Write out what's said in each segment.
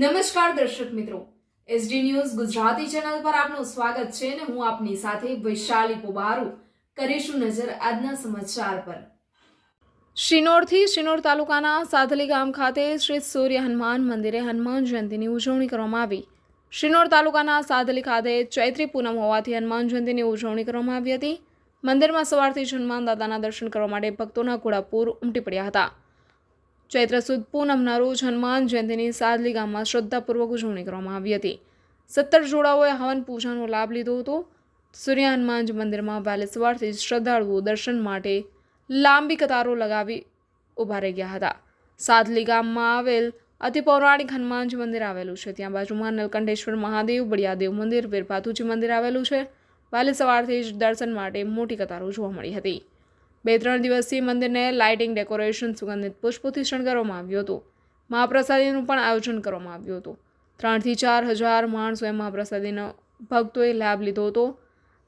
નમસ્કાર દર્શક મિત્રો. એસડી ન્યૂઝ ગુજરાતી ચેનલ પર આપનું સ્વાગત છે અને હું આપની સાથે વૈશાલી પોબારુ કરીશું નજર આજના સમાચાર પર. શિનોરથી શિનોર તાલુકાના સાધલી ગામ ખાતે શ્રી સૂર્ય હનુમાન મંદિરે હનુમાન જયંતિની ઉજવણી કરવામાં આવી. શિનોર તાલુકાના સાધલી ખાતે ચૈત્રી પૂનમ હોવાથી હનુમાન જયંતિની ઉજવણી કરવામાં આવી હતી. મંદિરમાં સવારથી જ હનુમાન દાદાના દર્શન કરવા માટે ભક્તોના ઘોડાપૂર ઉમટી પડ્યા હતા. ચૈત્ર સુદ પૂનમના રોજ હનુમાન જયંતિની સાદલી ગામમાં શ્રદ્ધાપૂર્વક ઉજવણી કરવામાં આવી હતી. સત્તર જોડાઓએ હવન પૂજાનો લાભ લીધો હતો. સૂર્ય હનુમાનજી મંદિરમાં વહેલી સવારથી શ્રદ્ધાળુઓ દર્શન માટે લાંબી કતારો લગાવી ઊભા રહી ગયા હતા. સાદલી ગામમાં આવેલ અતિ પૌરાણિક હનુમાનજી મંદિર આવેલું છે. ત્યાં બાજુમાં નલકંઠેશ્વર મહાદેવ, બળિયાદેવ મંદિર, વીરપાતુજી મંદિર આવેલું છે. વહેલી સવારથી જ દર્શન માટે મોટી કતારો જોવા મળી હતી. બે ત્રણ દિવસથી મંદિરને લાઇટિંગ, ડેકોરેશન સુગંધિત પુષ્પોથી શણગારવામાં આવ્યું હતું. મહાપ્રસાદીનું પણ આયોજન કરવામાં આવ્યું હતું. ત્રણથી ચાર હજાર માણસોએ મહાપ્રસાદીનો ભક્તોએ લાભ લીધો હતો.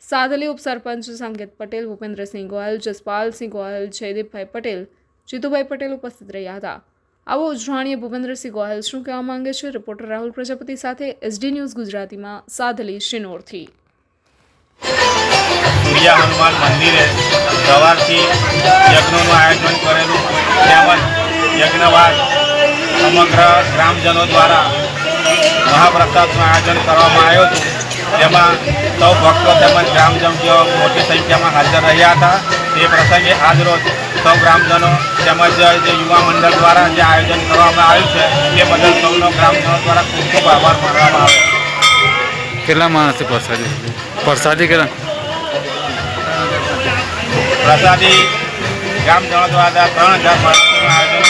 સાદલી ઉપસરપંચ સંકેત પટેલ, ભૂપેન્દ્રસિંહ ગોયલ, જસપાલસિંહ ગોયલ, જયદીપભાઈ પટેલ, જીતુભાઈ પટેલ ઉપસ્થિત રહ્યા હતા. આવો ઉજવાણીએ ભૂપેન્દ્રસિંહ ગોયલ શું કહેવા માંગે છે? રિપોર્ટર રાહુલ પ્રજાપતિ સાથે એસડી ન્યૂઝ ગુજરાતીમાં સાદલી શિનોરથી. હનુમાન મંદિરે સવારથી યજ્ઞનું આયોજન કરેલું. તેમજ યજ્ઞ બાદ સમગ્ર ગ્રામજનો દ્વારા મહાપ્રસાદનું આયોજન કરવામાં આવ્યું હતું. જેમાં સૌ ભક્તો તેમજ ગ્રામજનો મોટી સંખ્યામાં હાજર રહ્યા હતા. તે પ્રસંગે આજરોજ સૌ ગ્રામજનો તેમજ જે યુવા મંડળ દ્વારા જે આયોજન કરવામાં આવ્યું છે તે બદલ સૌનો ગ્રામજનો દ્વારા ખૂબ ખૂબ આભાર માનવામાં આવ્યો કેટલા માણસે પ્રસાદી પ્રસાદી કેટલા? પ્રસાદી ગ્રામજનો દ્વારા ત્રણ હજાર માણસોનું આયોજન